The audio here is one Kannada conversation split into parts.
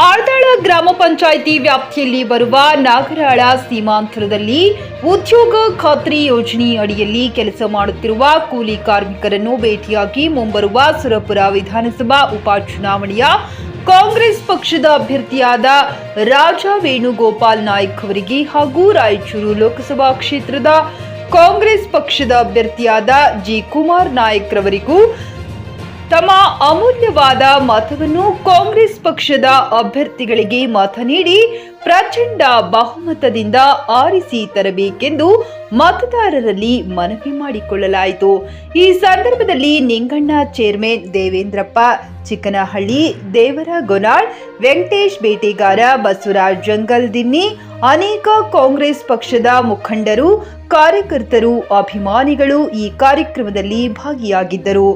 ಆರ್ದಾಳ ಗ್ರಾಮ ಪಂಚಾಯಿತಿ ವ್ಯಾಪ್ತಿಯಲ್ಲಿ ಬರುವ ನಾಗರಾಳ ಸೀಮಾಂತರದಲ್ಲಿ ಉದ್ಯೋಗ ಖಾತ್ರಿ ಯೋಜನೆ ಅಡಿಯಲ್ಲಿ ಕೆಲಸ ಮಾಡುತ್ತಿರುವ ಕೂಲಿ ಕಾರ್ಮಿಕರನ್ನು ಭೇಟಿಯಾಗಿ ಮುಂಬರುವ ಸುರಪುರ ವಿಧಾನಸಭಾ ಉಪಚುನಾವಣೆಯ ಕಾಂಗ್ರೆಸ್ ಪಕ್ಷದ ಅಭ್ಯರ್ಥಿಯಾದ ರಾಜ ವೇಣುಗೋಪಾಲ್ ನಾಯ್ಕ್ ಅವರಿಗೆ ಹಾಗೂ ರಾಯಚೂರು ಲೋಕಸಭಾ ಕ್ಷೇತ್ರದ ಕಾಂಗ್ರೆಸ್ ಪಕ್ಷದ ಅಭ್ಯರ್ಥಿಯಾದ ಜಿ ಕುಮಾರ್ ನಾಯ್ಕ್ ರವರಿಗೂ ತಮ್ಮ ಅಮೂಲ್ಯವಾದ ಮತವನ್ನು ಕಾಂಗ್ರೆಸ್ ಪಕ್ಷದ ಅಭ್ಯರ್ಥಿಗಳಿಗೆ ಮತ ನೀಡಿ ಪ್ರಚಂಡ ಬಹುಮತದಿಂದ ಆರಿಸಿ ತರಬೇಕೆಂದು ಮತದಾರರಲ್ಲಿ ಮನವಿ ಮಾಡಿಕೊಳ್ಳಲಾಯಿತು. ಈ ಸಂದರ್ಭದಲ್ಲಿ ನಿಂಗಣ್ಣ ಚೇರ್ಮನ್ ದೇವೇಂದ್ರಪ್ಪ, ಚಿಕ್ಕನಹಳ್ಳಿ ದೇವರ ಗೊನಾಳ್, ವೆಂಕಟೇಶ್ ಬೇಟೆಗಾರ ಬಸವರಾಜ್ ಜಂಗಲ್ ದಿನ್ನಿ, ಅನೇಕ ಕಾಂಗ್ರೆಸ್ ಪಕ್ಷದ ಮುಖಂಡರು, ಕಾರ್ಯಕರ್ತರು, ಅಭಿಮಾನಿಗಳು ಈ ಕಾರ್ಯಕ್ರಮದಲ್ಲಿ ಭಾಗಿಯಾಗಿದ್ದರು.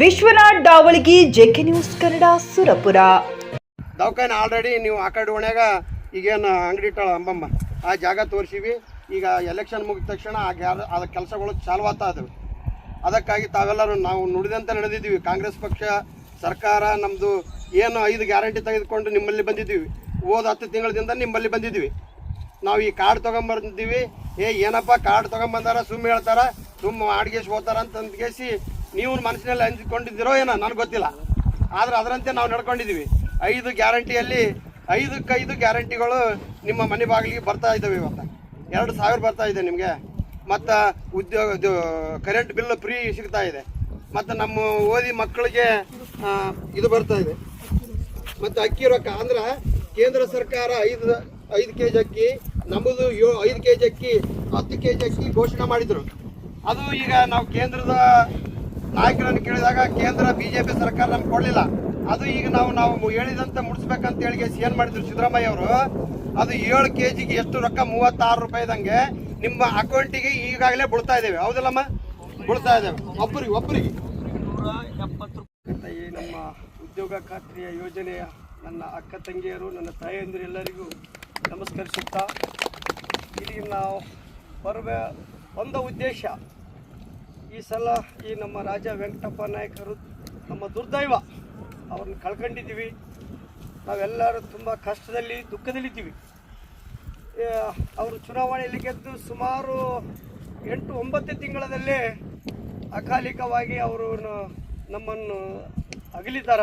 Vishwanath Davalagi JK news Kannada, Surapura. ದವಾಖಾನೆ ಆಲ್ರೆಡಿ ನೀವು ಆ ಕಡೆ ಓಣ್ಯಾಗ ಈಗೇನು ಅಂಗಡಿ ಇಟ್ಟಾಳ ಅಂಬಮ್ಮ. ಆ ಜಾಗ ತೋರಿಸಿವಿ. ಈಗ ಎಲೆಕ್ಷನ್ ಮುಗಿದ ತಕ್ಷಣ ಆ ಗ್ಯಾರ ಅದ ಕೆಲಸಗಳು ಚಾಲು ಆಗ್ತಾ ಇದಾವೆ ಅದಕ್ಕಾಗಿ ತಾವೆಲ್ಲರೂ ನಾವು ನುಡಿದಂತೆ ನಡೆದಿದ್ದೀವಿ. ಕಾಂಗ್ರೆಸ್ ಪಕ್ಷ, ಸರ್ಕಾರ ನಮ್ಮದು ಏನು ಐದು ಗ್ಯಾರಂಟಿ ತೆಗೆದುಕೊಂಡು ನಿಮ್ಮಲ್ಲಿ ಬಂದಿದ್ದೀವಿ. ಹೋದ ಹತ್ತು ತಿಂಗಳಿಂದ ನಿಮ್ಮಲ್ಲಿ ಬಂದಿದ್ದೀವಿ. ನಾವು ಈ ಕಾರ್ಡ್ ತೊಗೊಂಬಂದಿದ್ದೀವಿ. ಏ, ಏನಪ್ಪ ಕಾರ್ಡ್ ತೊಗೊಂಬಂದಾರ? ಸುಮ್ಮ ಹೇಳ್ತಾರ? ಸುಮ್ಮ ಆಡ್ಗೇಸಿ ಹೋಗ್ತಾರ ಅಂತ ಅಂದ್ಕೇಸಿ ನೀವು ಮನಸ್ಸಿನಲ್ಲಿ ಹಂಚಿಕೊಂಡಿದ್ದೀರೋ ಏನೋ, ನನಗೆ ಗೊತ್ತಿಲ್ಲ. ಆದ್ರೆ ಅದರಂತೆ ನಾವು ನಡ್ಕೊಂಡಿದ್ದೀವಿ. ಐದು ಗ್ಯಾರಂಟಿಯಲ್ಲಿ ಐದಕ್ಕೆ ಐದು ಗ್ಯಾರಂಟಿಗಳು ನಿಮ್ಮ ಮನೆ ಬಾಗಿಲಿಗೆ ಬರ್ತಾ ಇದ್ದಾವೆ ಇವತ್ತು. ಎರಡು ಸಾವಿರ ಬರ್ತಾ ಇದೆ ನಿಮಗೆ. ಮತ್ತು ಉದ್ಯೋಗ ಕರೆಂಟ್ ಬಿಲ್ ಫ್ರೀ ಸಿಗ್ತಾ ಇದೆ. ಮತ್ತು ನಮ್ಮ ಓದಿ ಮಕ್ಕಳಿಗೆ ಇದು ಬರ್ತಾ ಇದೆ. ಮತ್ತು ಅಕ್ಕಿ ರೊಕ್ಕ, ಅಂದ್ರೆ ಕೇಂದ್ರ ಸರ್ಕಾರ ಐದು ಐದು ಕೆ ಜಿ ಅಕ್ಕಿ ನಮ್ಮದು ಯೋ, ಐದು ಕೆ ಜಿ ಅಕ್ಕಿ, ಹತ್ತು ಕೆ ಜಿ ಅಕ್ಕಿ ಘೋಷಣೆ ಮಾಡಿದರು. ಅದು ಈಗ ನಾವು ಕೇಂದ್ರದ ನಾಯಕರನ್ನು ಕೇಳಿದಾಗ ಕೇಂದ್ರ ಬಿಜೆಪಿ ಸರ್ಕಾರ ನಮ್ಗೆ ಕೊಡಲಿಲ್ಲ. ಅದು ಈಗ ನಾವು ನಾವು ಹೇಳಿದಂತೆ ಮುಡಿಸ್ಬೇಕಂತ ಹೇಳಿ ಏನು ಮಾಡಿದ್ರು ಸಿದ್ದರಾಮಯ್ಯ ಅವರು, ಅದು ಏಳು ಕೆ ಜಿಗೆ ಎಷ್ಟು ರೊಕ್ಕ ಮೂವತ್ತಾರು ರೂಪಾಯಿದಂಗೆ ನಿಮ್ಮ ಅಕೌಂಟಿಗೆ ಈಗಾಗಲೇ ಬಿಡ್ತಾ ಇದ್ದೇವೆ. ಹೌದಲ್ಲಮ್ಮ? ಬಿಡ್ತಾ ಇದ್ದೇವೆ. ಒಬ್ಬರಿಗೆ ಒಬ್ಬರಿಗೆ. ಈ ನಮ್ಮ ಉದ್ಯೋಗ ಖಾತ್ರಿಯ ಯೋಜನೆಯ ನನ್ನ ಅಕ್ಕ ತಂಗಿಯರು, ನನ್ನ ತಾಯಂದಿರು ಎಲ್ಲರಿಗೂ ನಮಸ್ಕರಿಸುತ್ತಾ, ಇಲ್ಲಿ ನಾವು ಬರುವ ಒಂದು ಉದ್ದೇಶ ಈ ಸಲ ಈ ನಮ್ಮ ರಾಜ ವೆಂಕಟಪ್ಪ ನಾಯಕರು ನಮ್ಮ ದುರ್ದೈವ. ಅವ್ರನ್ನ ಕಳ್ಕೊಂಡಿದ್ದೀವಿ. ನಾವೆಲ್ಲರೂ ತುಂಬ ಕಷ್ಟದಲ್ಲಿ, ದುಃಖದಲ್ಲಿದ್ದೀವಿ. ಅವರು ಚುನಾವಣೆಯಲ್ಲಿ ಗೆದ್ದು ಸುಮಾರು ಎಂಟು, ಒಂಬತ್ತು ತಿಂಗಳಲ್ಲೇ ಅಕಾಲಿಕವಾಗಿ ಅವರು ನಮ್ಮನ್ನು ಅಗಲಿದಾರ